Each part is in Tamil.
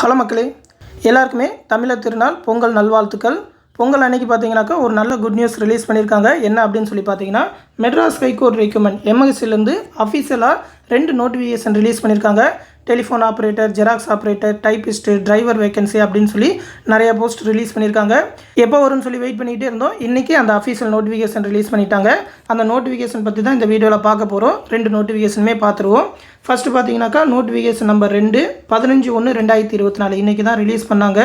ஹலோ மக்களே எல்லாருக்குமே தமிழர் திருநாள் பொங்கல் நல்வாழ்த்துக்கள். பொங்கல் அன்னைக்கு பார்த்தீங்கன்னாக்கா ஒரு நல்ல குட் நியூஸ் ரிலீஸ் பண்ணியிருக்காங்க என்ன அப்படின்னு சொல்லி பார்த்தீங்கன்னா மெட்ராஸ் ஹைகோர்ட் ரெக்யூமெண்ட் எம்எஸ்சிலேருந்து அஃபீஷியலாக ரெண்டு நோட்டிஃபிகேஷன் ரிலீஸ் பண்ணியிருக்காங்க telephone operator xerox operator typist driver vacancy அப்படின்னு சொல்லி நிறைய போஸ்ட் ரிலீஸ் பண்ணியிருக்காங்க எப்போ வரும்னு சொல்லி வெயிட் பண்ணிகிட்டே இருந்தோம். இன்றைக்கி அந்த அஃபீஷியல் நோட்டிஃபிகேஷன் ரிலீஸ் பண்ணிட்டாங்க. அந்த நோட்டிஃபிகேஷன் பற்றி தான் இந்த வீடியோவில் பார்க்க போகிறோம் ரெண்டு நோட்டிஃபிகேஷனுமே பார்த்துருவோம் ஃபஸ்ட்டு பார்த்தீங்கன்னாக்கா நோட்டிஃபிகேஷன் நம்பர் ரெண்டு பதினஞ்சு ஒன்று ரெண்டாயிரத்தி இருபத்தி நாலு. இன்றைக்கி தான் ரிலீஸ் பண்ணாங்க.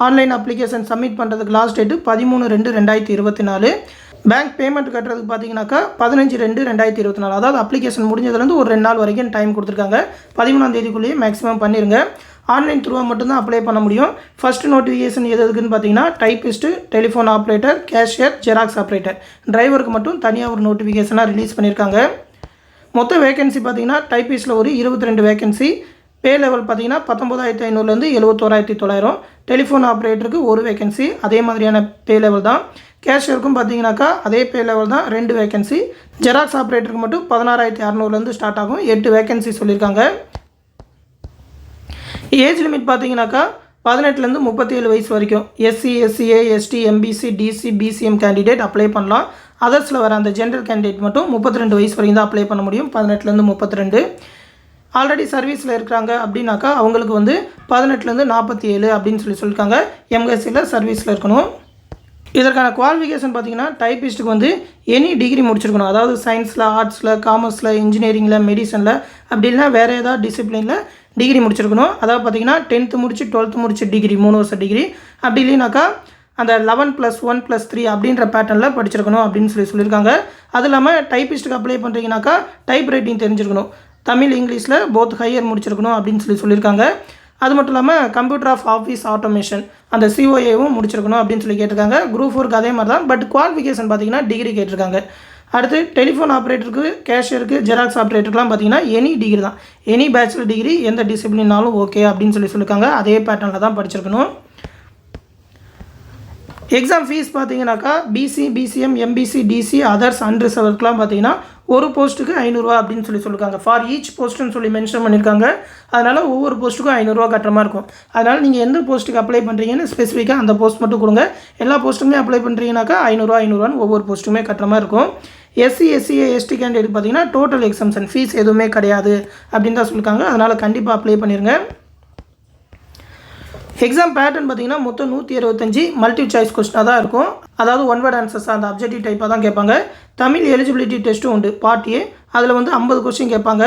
ஆன்லைன் அப்ளிகேஷன் சப்மிட் பண்ணுறதுக்கு லாஸ்ட் டேட்டு பதிமூணு ரெண்டு ரெண்டாயிரத்தி இருபத்தி நாலு. பேங்க் பேமெண்ட் கட்டுறதுக்கு பார்த்தீங்கன்னாக்கா பதினஞ்சு ரெண்டு ரெண்டாயிரத்தி இருபத்தி நாலு. அதாவது அப்ளிகேஷன் முடிஞ்சதுலேருந்து ஒரு ரெண்டு நாள் வரைக்கும் டைம் கொடுத்துருக்காங்க. பதிமூணாம் தேதிக்குள்ளேயே மேக்ஸிமம் பண்ணிடுங்க ஆன்லைன் த்ரூவாக மட்டும்தான் அப்ளை பண்ண முடியும். ஃபஸ்ட்டு நோட்டிஃபிகேஷன் எது எதுக்குன்னு பார்த்தீங்கன்னா typist telephone operator cashier xerox operator டிரைவருக்கு மட்டும் தனியாக ஒரு நோட்டிஃபிகேஷனாக ரிலீஸ் பண்ணியிருக்காங்க மொத்த வேகன்சி பார்த்தீங்கன்னா டைப்பிஸ்ட்டில் ஒரு இருபத்தி ரெண்டு வேகன்சி பே லெவல் பார்த்தீங்கன்னா பத்தொம்போதாயிரத்தி ஐநூறுலேருந்து எழுபத்தோராயிரத்தி தொள்ளாயிரம். டெலிஃபோன் ஆப்ரேட்டருக்கு ஒரு வேகன்சி அதே மாதிரியான பே லெவல் தான். கேஷியருக்கும் பார்த்தீங்கன்னாக்கா அதே பே லெவல் தான் ரெண்டு வேகன்சி ஜெராக்ஸ் ஆப்ரேட்டருக்கு மட்டும் பதினாறாயிரத்தி அறநூறுலேருந்து ஸ்டார்ட் ஆகும். எட்டு வேகன்சி சொல்லியிருக்காங்க. ஏஜ் லிமிட் பார்த்தீங்கன்னாக்கா பதினெட்டுலேருந்து முப்பத்தி ஏழு வயசு வரைக்கும். SC SCA ST MBC DC BCM candidate apply பண்ணலாம். அதர்ஸில் வர அந்த ஜென்ரல் கேண்டிடேட் மட்டும் முப்பத்தி ரெண்டு வயசு வரைக்கும் தான் அப்ளை பண்ண முடியும். பதினெட்டுலேருந்து முப்பத்தி ரெண்டு ஆல்ரெடி சர்வீஸில் இருக்கிறாங்க அப்படின்னாக்கா அவங்களுக்கு வந்து பதினெட்டுலேருந்து நாற்பத்தி ஏழு அப்படின்னு சொல்லி சொல்லியிருக்காங்க. எம்எஸ்சியில் சர்வீஸில் இருக்கணும். இதற்கான குவாலிஃபிகேஷன் பார்த்தீங்கன்னா டைப்பிஸ்ட்டுக்கு வந்து எனி டிகிரி முடிச்சிருக்கணும். அதாவது சயின்ஸில் ஆர்ட்ஸில் காமர்ஸில் இன்ஜினியரிங்கில் மெடிசனில் அப்படி இல்லைனா வேறு ஏதாவது டிசிப்ளினில் டிகிரி முடிச்சிருக்கணும். அதாவது பார்த்தீங்கன்னா டென்த்து முடிச்சு டுவெல்த்து முடிச்சு டிகிரி மூணு வருஷம் டிகிரி அப்படி இல்லைனாக்கா அந்த eleven plus one plus three அப்படின்ற பேட்டர்னில் படிச்சிருக்கணும் அப்படின்னு சொல்லி சொல்லியிருக்காங்க. அது இல்லாமல் டைப்பிஸ்ட்டுக்கு அப்ளை பண்ணுறீங்கனாக்கா டைப் ரைட்டிங் தெரிஞ்சிருக்கணும். தமிழ் இங்கிலீஷில் போத் ஹையர் முடிச்சிருக்கணும் அப்படின்னு சொல்லி சொல்லியிருக்காங்க. அது மட்டும் இல்லாமல் கம்ப்யூட்டர் ஆஃப் ஆஃபீஸ் ஆட்டோமேஷன் அந்த சிஓஏவும் முடிச்சிருக்கணும் அப்படின்னு சொல்லி கேட்டிருக்காங்க. குரூப் ஃபோருக்கு அதே மாதிரி தான். பட் குவாலிஃபிகேஷன் பார்த்தீங்கன்னா டிகிரி கேட்டிருக்காங்க. அடுத்து டெலிஃபோன் ஆப்ரேட்டருக்கு கேஷியருக்கு ஜெராக்ஸ் ஆப்ரேட்டருக்குலாம் பார்த்தீங்கன்னா எனி டிகிரி தான். எனி பேச்சுலர் டிகிரி எந்த டிசிப்ளினாலும் ஓகே அப்படின்னு சொல்லி சொல்லியிருக்காங்க அதே பேட்டர்னில் தான் படிச்சிருக்கணும். எக்ஸாம் ஃபீஸ் பார்த்தீங்கன்னாக்கா BC BCM MBC DC others அன்ரிசர்வ்க்கெலாம் பார்த்தீங்கன்னா ஒரு போஸ்ட்டுக்கு ஐநூறுரூவா அப்படின்னு சொல்லி சொல்லியிருக்காங்க ஃபார் ஈச் போஸ்ட்டுன்னு சொல்லி மென்ஷன் பண்ணியிருக்காங்க அதனால் ஒவ்வொரு போஸ்ட்டுக்கும் ஐநூறுரூவா கட்டுற மாதிரி இருக்கும். அதனால் நீங்கள் எந்த போஸ்ட்டுக்கு அப்ளை பண்ணுறீங்கன்னு ஸ்பெசிஃபிக்காக அந்த போஸ்ட் மட்டும் கொடுங்க. எல்லா போஸ்ட்டுமே அப்ளை பண்ணுறீங்கனாக்கா ஐநூறுரூவா ஐநூறுரூவான்னு ஒவ்வொரு போஸ்ட்டுமே கட்டுற மாதிரி இருக்கும். எஸ்சி எஸ்சிஏ எஸ்டி கேண்டிடேட் பார்த்தீங்கன்னா டோட்டல் எக்ஸம்ஷன் ஃபீஸ் எதுவுமே கிடையாது அப்படின்னு தான் சொல்லியிருக்காங்க அதனால் கண்டிப்பாக அப்ளை பண்ணிடுங்க எக்ஸாம் பேட்டர்ன் பார்த்தீங்கன்னா மொத்தம் நூற்றி இருபத்தஞ்சி மல்டி சாய்ஸ் கொஸ்டினாக தான் இருக்கும். அதாவது ஒன் வேர்ட் ஆன்சர்ஸ் அந்த அப்ஜெக்டிவ் டைப்பாக தான் கேட்பாங்க. தமிழ் எலிஜிபிலிட்டி டெஸ்ட்டும் உண்டு பார்ட் ஏ அதில் வந்து ஐம்பது கொஸ்டின் கேட்பாங்க.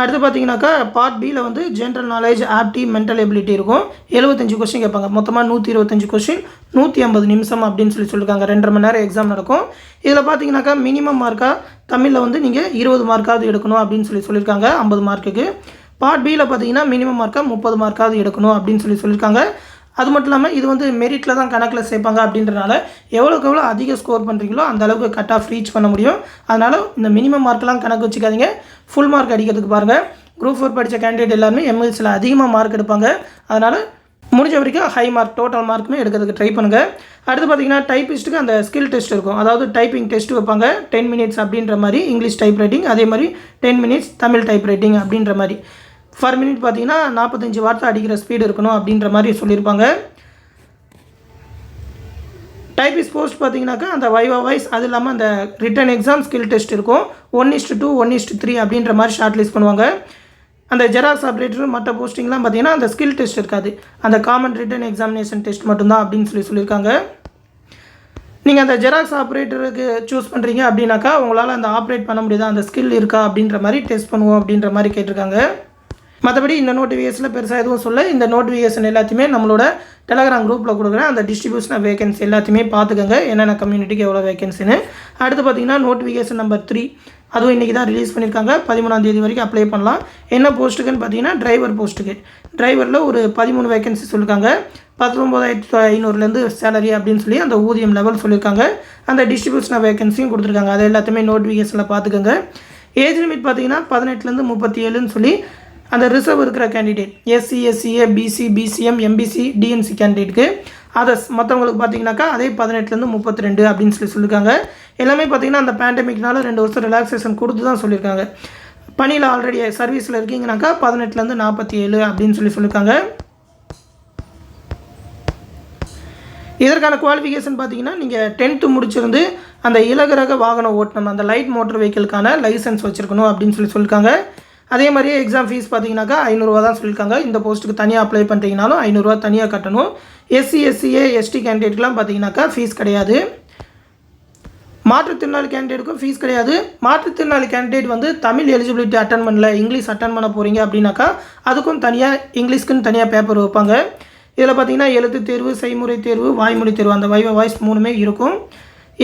அடுத்து பார்த்தீங்கன்னாக்கா பார்ட் பியில் வந்து ஜென்ரல் நாலேஜ் ஆப்டி மென்டல் எபிலிட்டி இருக்கும். எழுபத்தஞ்சு கொஸ்டின் கேட்பாங்க. மொத்தமாக நூற்றி இருபத்தஞ்சு கொஸ்டின் நூற்றி ஐம்பது நிமிஷம் அப்படின்னு சொல்லி சொல்லியிருக்காங்க ரெண்டரை மணி நேரம் எக்ஸாம் நடக்கும். இதில் பார்த்தீங்கன்னாக்கா மினிமம் மார்க்காக தமிழில் வந்து நீங்கள் இருபது மார்க்காவது எடுக்கணும் அப்படின்னு சொல்லி சொல்லியிருக்காங்க ஐம்பது மார்க்குக்கு பார்ட் பியில் பார்த்தீங்கன்னா மினிமம் மார்க்காக முப்பது மார்க்காவது எடுக்கணும் அப்படின்னு சொல்லி சொல்லியிருக்காங்க. அது மட்டும் இல்லாமல் இது வந்து மெரிட்டில் தான் கணக்கில் சேர்ப்பாங்க அப்படின்றனால எவ்வளோக்கு எவ்வளோ அதிக ஸ்கோர் பண்ணுறீங்களோ அந்த அளவுக்கு கட் ஆஃப் ரீச் பண்ண முடியும். அதனால் இந்த மினிமம் மார்க்கெலாம் கணக்கு வச்சுக்காதீங்க. ஃபுல் மார்க் அடிக்கிறதுக்கு பாருங்கள் குரூப் ஃபோர் படித்த கேண்டிடேட் எல்லாருமே எம்எல்சியில் அதிகமாக மார்க் எடுப்பாங்க. அதனால் முடிஞ்ச வரைக்கும் ஹை மார்க் டோட்டல் மார்க்குமே எடுக்கிறதுக்கு ட்ரை பண்ணுங்கள் அடுத்து பார்த்தீங்கன்னா டைப்பிஸ்ட்டுக்கு அந்த ஸ்கில் டெஸ்ட் இருக்கும். அதாவது டைப்பிங் டெஸ்ட் வைப்பாங்க. டென் மினிட்ஸ் அப்படின்ற மாதிரி இங்கிலீஷ் டைப் ரைட்டிங் அதே மாதிரி ten minutes Tamil type writing அப்படின்ற மாதிரி. ஃபர் மினிட் பார்த்தீங்கன்னா நாற்பத்தஞ்சு வார்த்தை அடிக்கிற ஸ்பீடு இருக்கணும் அப்படின்ற மாதிரி சொல்லியிருப்பாங்க. டைப்பிஸ் போஸ்ட் பார்த்தீங்கன்னாக்கா அந்த வைவா வாய்ஸ் அது இல்லாமல் அந்த ரிட்டன் எக்ஸாம் ஸ்கில் டெஸ்ட் இருக்கும். One is to two one is to three அப்படின்ற மாதிரி ஷார்ட் லிஸ்ட் பண்ணுவாங்க. அந்த ஜெராக்ஸ் ஆப்ரேட்டர் மற்ற போஸ்டிங்லாம் பார்த்தீங்கன்னா அந்த ஸ்கில் டெஸ்ட் இருக்காது. அந்த காமன் ரிட்டன் எக்ஸாமினேஷன் டெஸ்ட் மட்டும்தான் அப்படின்னு சொல்லி சொல்லியிருக்காங்க. நீங்கள் அந்த ஜெராக்ஸ் ஆப்ரேட்டருக்கு சூஸ் பண்ணுறீங்க அப்படின்னாக்கா உங்களால் அந்த ஆப்ரேட் பண்ண முடியாது? அந்த ஸ்கில் இருக்கா அப்படின்ற மாதிரி டெஸ்ட் பண்ணுவோம் அப்படின்ற மாதிரி கேட்டிருக்காங்க. மற்றபடி இந்த நோட்டிஃபிகேஷனில் பெருசாக எதுவும் சொல்ல இந்த நோட்டிஃபிகேஷன் எல்லாத்தையுமே நம்மளோட டெலகிராம் குரூப்பில் கொடுக்குறேன். அந்த டிஸ்ட்ரிபியூஷன் ஆஃப் வேகன்சி எல்லாத்தையுமே பார்த்துக்கோங்க. என்னென்ன கம்யூனிட்டிக்கு எவ்வளோ வேகன்சின்னு அடுத்து பார்த்தீங்கன்னா நோட்டிஃபிகேஷன் நம்பர் த்ரீ அதுவும் இன்றைக்கி தான் ரிலீஸ் பண்ணியிருக்காங்க. பதிமூணாம் தேதி வரைக்கும் அப்ளை பண்ணலாம். என்ன போஸ்ட்டுக்குன்னு பார்த்தீங்கன்னா டிரைவர் போஸ்ட்டுக்கு டிரைவரில் ஒரு பதிமூணு வேகன்சி சொல்லியிருக்காங்க. பத்தொம்போதாயிரத்தி ஐநூறுலேருந்து சேலரி அப்படின்னு சொல்லி அந்த ஊதியம் லெவல் சொல்லியிருக்காங்க. அந்த டிஸ்ட்ரிபியூஷன் ஆஃப் வேகன்சியும் கொடுத்துருக்காங்க. அது எல்லாத்தையுமே நோட்டிஃபிகேஷனில் பார்த்துக்கோங்க. ஏஜ் லிமிட் பார்த்தீங்கன்னா பதினெட்டுலேருந்து முப்பத்தி ஏழுன்னு சொல்லி அந்த ரிசர்வ் இருக்கிற candidate SC SCA BC BCM e, MBC DNC கேண்டிடேட்டுக்கு others மற்றவங்களுக்கு பார்த்தீங்கன்னாக்கா அதே பதினெட்டுலேருந்து முப்பத்தி ரெண்டு அப்படின்னு சொல்லி சொல்லியிருக்காங்க எல்லாமே பார்த்தீங்கன்னா அந்த பேண்டமிக்னால ரெண்டு வருஷம் ரிலாக்ஸேஷன் கொடுத்து தான் சொல்லியிருக்காங்க பணியில் ஆல்ரெடி சர்வீஸில் இருக்கீங்கனாக்கா பதினெட்டுலேருந்து நாற்பத்தி ஏழு அப்படின்னு சொல்லி சொல்லியிருக்காங்க இதற்கான குவாலிஃபிகேஷன் பார்த்தீங்கன்னா நீங்கள் டென்த்து முடிச்சிருந்து அந்த இலகுரக வாகன ஓட்டணும் அந்த லைட் மோட்டர் வெஹிக்கிள்கான லைசன்ஸ் வச்சுருக்கணும் அப்படின்னு சொல்லி சொல்லியிருக்காங்க அதே மாதிரியே எக்ஸாம் ஃபீஸ் பார்த்தீங்கன்னாக்கா ஐநூறுரூவா தான் சொல்லியிருக்காங்க. இந்த போஸ்ட்டுக்கு தனியாக அப்ளை பண்ணுறீங்கனாலும் ஐநூறுரூவா தனியாக கட்டணும். எஸ்சி எஸ்சிஏ எஸ்டி கேண்டிடேட்லாம் பார்த்தீங்கன்னாக்கா ஃபீஸ் கிடையாது. மாற்றுத்திறனாளி கேண்டிடேட்டுக்கும் ஃபீஸ் கிடையாது. மாற்றுத்திறனாளி கேண்டிடேட் வந்து தமிழ் எலிஜிபிலிட்டி அட்டன் பண்ணல இங்கிலீஷ் அட்டன் பண்ண போகிறீங்க அப்படின்னாக்கா அதுக்கும் தனியாக இங்கிலீஷ்க்குன்னு தனியாக பேப்பர் வைப்பாங்க. இதில் பார்த்தீங்கன்னா எழுத்து தேர்வு செய்முறை தேர்வு வாய்மொழி தேர்வு அந்த வைவ வாய்ஸ் மூணுமே இருக்கும்.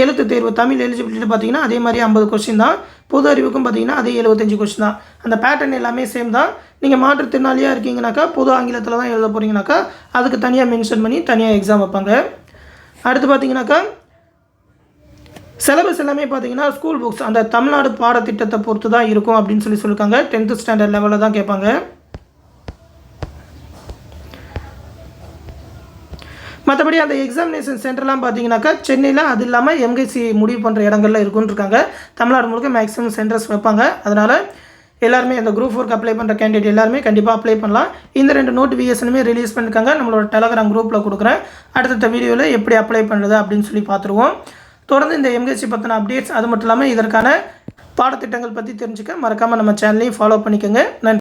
எழுத்து தேர்வு தமிழ் எலிஜிபிலிட்டி பார்த்தீங்கன்னா அதே மாதிரி ஐம்பது கொஸ்டின் தான். பொது அறிவுக்கும் பார்த்தீங்கன்னா அதே எழுபத்தஞ்சு கொஸ்டின் தான். அந்த பேட்டர்ன் எல்லாமே சேம் தான். நீங்கள் மாற்றுத்திறனாளியாக இருக்கீங்கனாக்கா பொது ஆங்கிலத்தில் தான் எழுத போகிறீங்கனாக்கா அதுக்கு தனியாக மென்ஷன் பண்ணி தனியாக எக்ஸாம் வைப்பாங்க. அடுத்து பார்த்தீங்கன்னாக்கா சிலபஸ் எல்லாமே பார்த்தீங்கன்னா ஸ்கூல் புக்ஸ் அந்த தமிழ்நாடு பாடத்திட்டத்தை பொறுத்து தான் இருக்கும் அப்படின்னு சொல்லி சொல்லியிருக்காங்க. டென்த்து ஸ்டாண்டர்ட் லெவலில் தான் கேட்பாங்க. மற்றபடி அந்த எக்ஸாமினேஷன் சென்டர்லாம் பார்த்தீங்கன்னாக்கா சென்னையில் அது இல்லாமல் எம்கேசி முடிவு பண்ணுற இடங்கள்ல இருக்குன்னு இருக்காங்க தமிழ்நாடு முழுக்க மேக்ஸிமம் சென்டர்ஸ் வைப்பாங்க. அதனால் எல்லாருமே அந்த குரூப் ஒர்க் அப்ளை பண்ணுற கேண்டிடேட் எல்லாருமே கண்டிப்பாக அப்ளை பண்ணலாம். இந்த ரெண்டு நோட்டிஃபிகேஷனுமே ரிலீஸ் பண்ணியிருக்காங்க நம்மளோட டெலகிராம் குரூப்பில் கொடுக்குறேன். அடுத்தடுத்த வீடியோவில் எப்படி அப்ளை பண்ணுறது அப்படின்னு சொல்லி பார்த்துருவோம். தொடர்ந்து இந்த எம்கேசி பற்றின அப்டேட்ஸ் அது மட்டும் இல்லாமல் இதற்கான பாடத்திட்டங்கள் பற்றி தெரிஞ்சுக்க மறக்காமல் நம்ம சேனலையும் ஃபாலோ பண்ணிக்கோங்க. நன்றி.